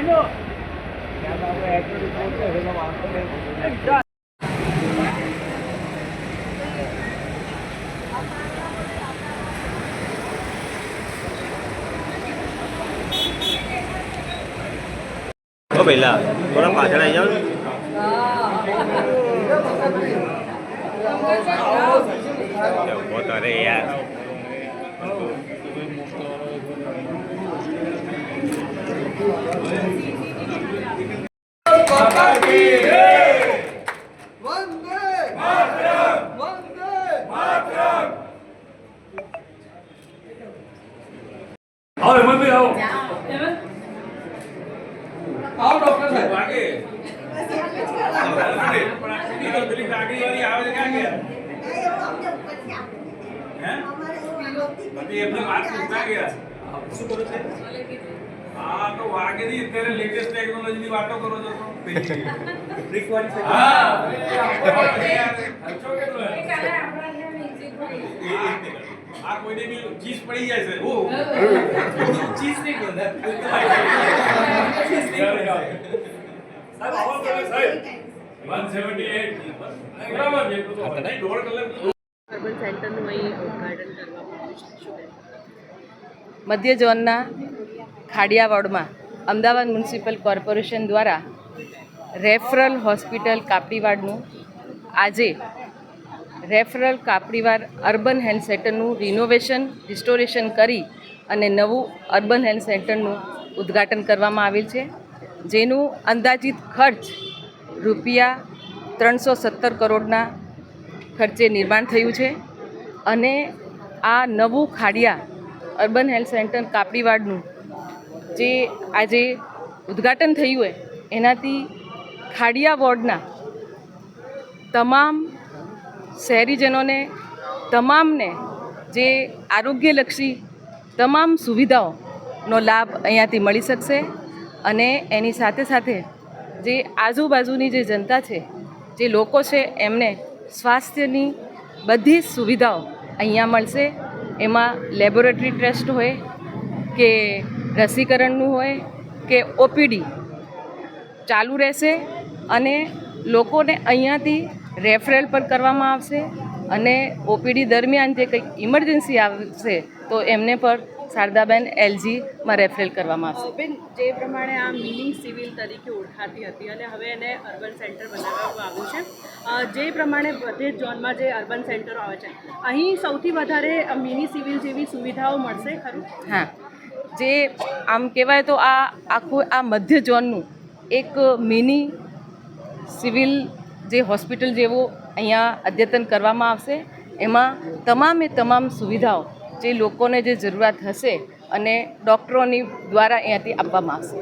Mine có bị là có đóng bài thế này nhá Đừng có tới đây à. આવો હેમંતભાઈ આવો. આવો doctor સાહેબ. પછી એમને વાત પૂછતા ગયા. શું કરો છે? હા તો વાગેલી અત્યારે લેટેસ્ટ ટેકનોલોજી ની વાતો કરો છો? આ કોઈને બી ચીઝ પડી જાય છે. ઓ ચીઝ નહીં બોલતા ચીઝ નહીં બોલતા સાહેબ આવો તમે સાહેબ 178 બરાબર છે તો નહીં દોઢ કલાક અર્બન સેન્ટરનું અહીં ઉદ્ઘાટન કરવામાં આવ્યું છે. શું કહેશો? મધ્ય ઝોનના ખાડિયા વોર્ડમાં અમદાવાદ મ્યુનિસિપલ કોર્પોરેશન દ્વારા રેફરલ હોસ્પિટલ કાપડીવાડનું આજે રેફરલ કાપડીવાડ અર્બન હેલ્થ સેન્ટરનું રિનોવેશન, રિસ્ટોરેશન કરી અને નવું અર્બન હેલ્થ સેન્ટરનું ઉદ્ઘાટન કરવામાં આવેલ છે, જેનું અંદાજિત ખર્ચ રૂપિયા ત્રણસો સત્તર કરોડના ખર્ચે નિર્માણ થયું છે અને આ નવું ખાડિયા અર્બન હેલ્થ સેન્ટર કાપડીવાડનું જે આજે ઉદ્ઘાટન થયું હોય, એનાથી ખાડિયા વોર્ડના તમામ શહેરીજનોને, તમામને જે આરોગ્યલક્ષી તમામ સુવિધાઓનો લાભ અહીંયાથી મળી શકશે અને એની સાથે સાથે જે આજુબાજુની જે જનતા છે, જે લોકો છે, એમને સ્વાસ્થ્યની બધી જ સુવિધાઓ અહીંયા મળશે. એમાં લેબોરેટરી ટેસ્ટ હોય કે રસીકરણનું હોય કે ઓપીડી ચાલુ રહેશે અને લોકોને અહીંયાથી રેફરલ પણ કરવામાં આવશે અને ઓપીડી દરમિયાન જે કંઈક ઇમરજન્સી આવશે તો એમને પણ શારદાબેન એલજીમાં રેફરલ કરવામાં આવશે. બેન જે પ્રમાણે આ મિની સિવિલ તરીકે ઓળખાતી હતી અને હવે એને અર્બન સેન્ટર બનાવવામાં આવ્યું છે જે પ્રમાણે બધે ઝોનમાં જે અર્બન સેન્ટરો આવે છે અહીં સૌથી વધારે મિની સિવિલ જેવી સુવિધાઓ મળશે ખરું? હા. જે આમ કહેવાય તો આ આખું આ મધ્ય ઝોનનું એક મિની સિવિલ જે હોસ્પિટલ જેવો અહીંયા અદ્યતન કરવામાં આવશે. એમાં તમામે તમામ સુવિધાઓ જે લોકોને જે જરૂરિયાત હશે અને ડૉક્ટરોની દ્વારા અહીંયાથી આપવામાં આવશે.